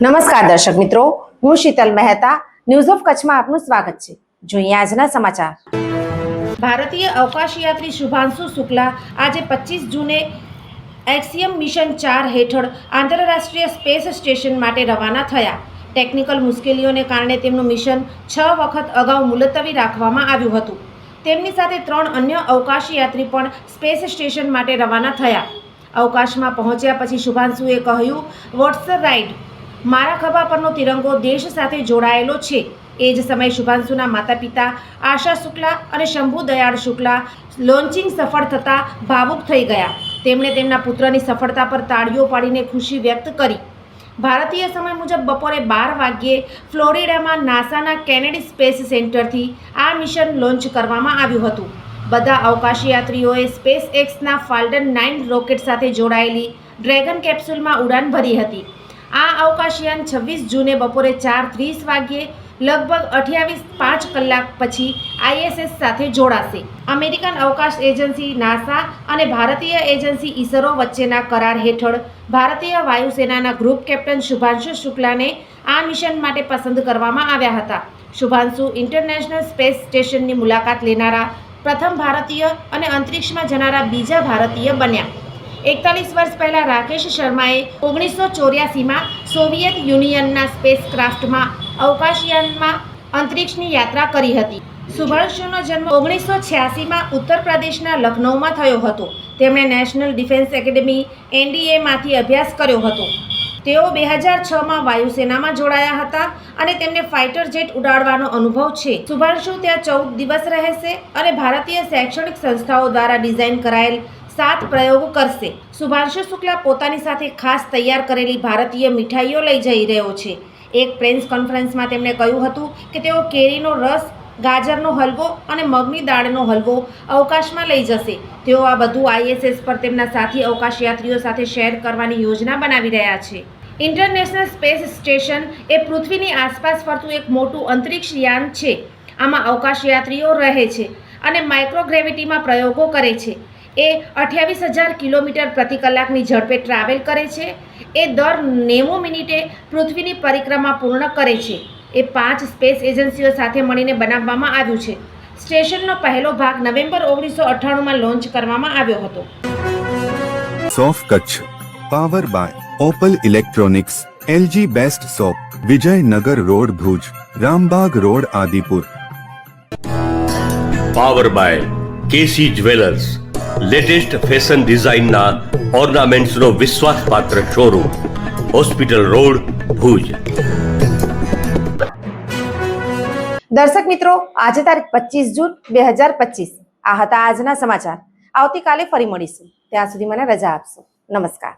નમસ્કાર દર્શક મિત્રો, હું શીતલ મહેતા ન્યૂઝ ઓફ કચ્છમાં આપનું સ્વાગત છે. જોઈએ આજના સમાચાર. ભારતીય અવકાશયાત્રી શુભાંશુ શુક્લા આજે પચીસ જૂને એક્સિયમ મિશન ચાર હેઠળ આંતરરાષ્ટ્રીય સ્પેસ સ્ટેશન માટે રવાના થયા. ટેકનિકલ મુશ્કેલીઓને કારણે તેમનું મિશન છ વખત અગાઉ મુલતવી રાખવામાં આવ્યું હતું. તેમની સાથે ત્રણ અન્ય અવકાશયાત્રી પણ સ્પેસ સ્ટેશન માટે રવાના થયા. અવકાશમાં પહોંચ્યા પછી શુભાંશુએ કહ્યું, વોટ્સ રાઇડ મારા ખભા પરનો તિરંગો દેશ સાથે જોડાયેલો છે. એ જ સમયે શુભાંશુના માતા પિતા આશા શુક્લા અને શંભુ દયાળ શુક્લા લોન્ચિંગ સફળ થતાં ભાવુક થઈ ગયા. તેમણે તેમના પુત્રની સફળતા પર તાળીઓ પાડીને ખુશી વ્યક્ત કરી. ભારતીય સમય મુજબ બપોરે બાર વાગ્યે ફ્લોરિડામાં નાસાના કેનેડી સ્પેસ સેન્ટરથી આ મિશન લોન્ચ કરવામાં આવ્યું હતું. બધા અવકાશયાત્રીઓએ સ્પેસ એક્સના ફાલ્ડન નાઇન રોકેટ સાથે જોડાયેલી ડ્રેગન કેપ્સ્યુલમાં ઉડાન ભરી હતી. આ અવકાશયાન છવ્વીસ જૂને બપોરે ચાર ત્રીસ વાગ્યે લગભગ અઠ્યાવીસ પાંચ કલાક પછી આઈએસએસ સાથે જોડાશે. અમેરિકન અવકાશ એજન્સી નાસા અને ભારતીય એજન્સી ઇસરો વચ્ચેના કરાર હેઠળ ભારતીય વાયુસેનાના ગ્રુપ કેપ્ટન શુભાંશુ શુક્લાને આ મિશન માટે પસંદ કરવામાં આવ્યા હતા. શુભાંશુ ઇન્ટરનેશનલ સ્પેસ સ્ટેશનની મુલાકાત લેનારા પ્રથમ ભારતીય અને અંતરિક્ષમાં જનારા બીજા ભારતીય બન્યા. એકતાલીસ વર્ષ પહેલા રાકેશ શર્માએ ઓગણીસો ચોર્યાસીમાં સોવિયત યુનિયનના સ્પેસ ક્રાફ્ટમાં અવકાશયાનમાં અંતરિક્ષની યાત્રા કરી હતી. સુભાષનો જન્મ ઓગણીસો છ્યાસીમાં ઉત્તર પ્રદેશના લખનૌમાં થયો હતો. તેમણે નેશનલ ડિફેન્સ એકેડેમી એનડીએમાંથી અભ્યાસ કર્યો હતો. તેઓ બે હજાર છમાં વાયુસેનામાં જોડાયા હતા અને તેમને ફાઇટર જેટ ઉડાડવાનો અનુભવ છે. સુભાષુ ત્યાં ચૌદ દિવસ રહેશે અને ભારતીય શૈક્ષણિક સંસ્થાઓ દ્વારા ડિઝાઇન કરાયેલ સાત પ્રયોગો કરશે. શુભાંશુ શુક્લા પોતાની સાથે ખાસ તૈયાર કરેલી ભારતીય મીઠાઈઓ લઈ જઈ રહ્યો છે. એક પ્રેસ કોન્ફરન્સમાં તેમણે કહ્યું હતું કે તેઓ કેરીનો રસ, ગાજરનો હલવો અને મગની દાળનો હલવો અવકાશમાં લઈ જશે. તેઓ આ બધું આઈએસએસ પર તેમના સાથી અવકાશયાત્રીઓ સાથે શેર કરવાની યોજના બનાવી રહ્યા છે. ઇન્ટરનેશનલ સ્પેસ સ્ટેશન એ પૃથ્વીની આસપાસ ફરતું એક મોટું અંતરિક્ષ યાન છે. આમાં અવકાશયાત્રીઓ રહે છે અને માઇક્રોગ્રેવિટીમાં પ્રયોગો કરે છે. એ અઠ્યાવીસ હજાર કિલોમીટર પ્રતિ કલાકની ઝડપે ટ્રાવેલ કરે છે. એ દર નેવું મિનિટે પૃથ્વીની પરિક્રમા પૂર્ણ કરે છે. એ પાંચ સ્પેસ એજન્સીઓ સાથે મળીને બનાવવામાં આવ્યું છે. સ્ટેશનનો પહેલો ભાગ નવેમ્બર ઓગણીસો અઠ્ઠાણુંમાં લોન્ચ કરવામાં આવ્યો હતો. સોફ Kutch power by Opal electronics LG best shop Vijaynagar road Bhuj Rambagh road Adipur. Power by KC jewellers. Latest fashion ડિઝાઇનના ઓર્નામેન્ટ્સનો વિશ્વાસપાત્ર શોરૂમ, હોસ્પિટલ રોડ, ભુજ. દર્શક મિત્રો, આજે તારીખ પચીસ જૂન બે હજાર પચીસ. આ હતા આજના સમાચાર. આવતીકાલે ફરી મળીશું. ત્યાં સુધી મને રજા આપશો. નમસ્કાર.